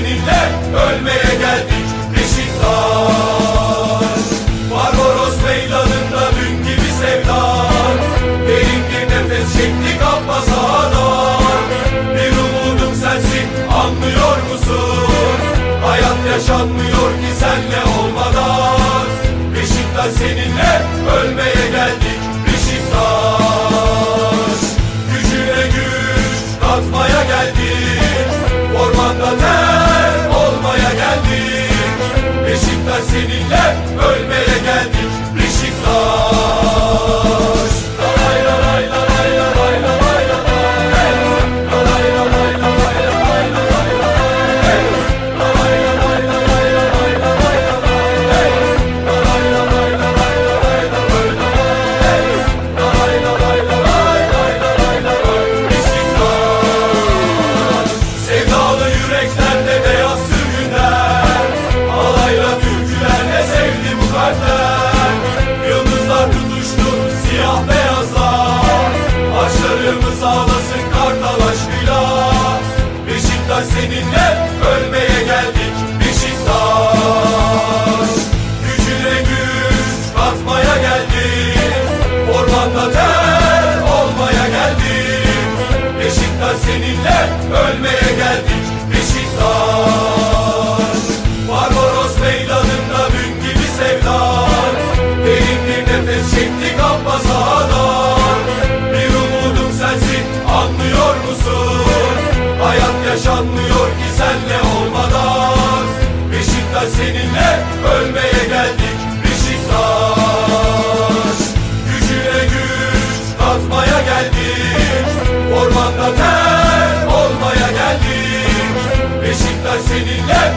seninle ölmeye geldik Beşiktaş. Barbaros meydanında dün gibi sevdan Derin bir nefes çektik ama sağdan Bir umudum sensin anlıyor musun? Hayat yaşanmıyor ki senle o Burada seninle ölmeye geldik. Beşiktaş Gücüne güç katmaya geldik. Ormanda ter olmaya geldik. Beşiktaş seninle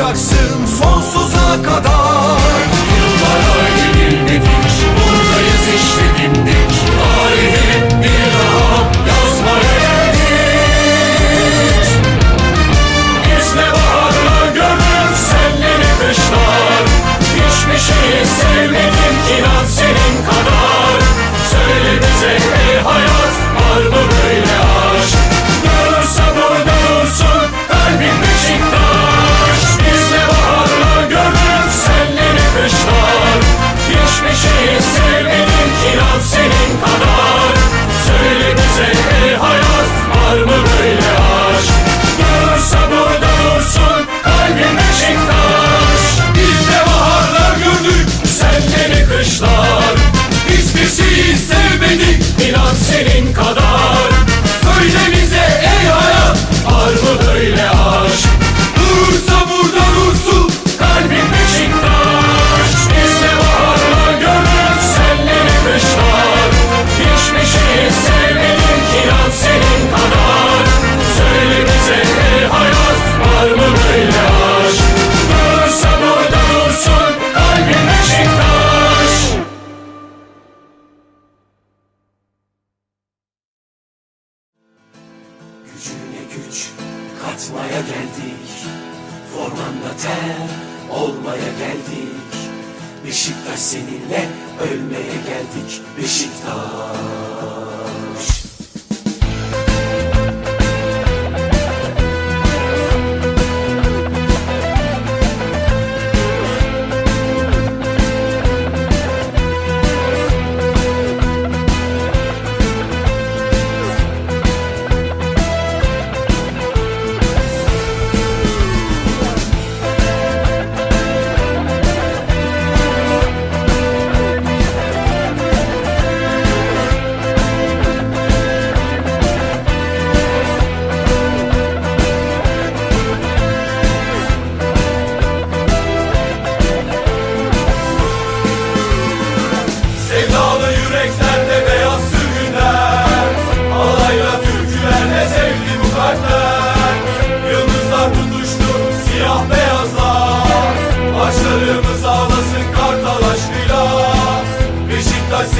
olacaksın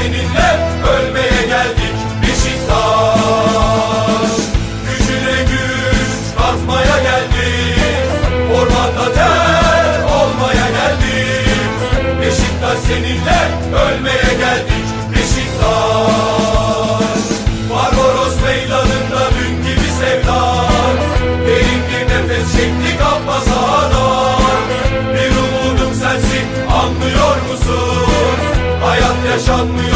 seninle ölmeye geldik Beşiktaş Gücüne güç katmaya geldik Ormanda ter olmaya geldik. Beşiktaş seninle ölmeye geldik Beşiktaş Barbaros meydanında dün gibi sevdan Derin bir nefes çektik Abbas Ağadar Bir umudum sensin anlıyor musun? Hayat yaşanmıyor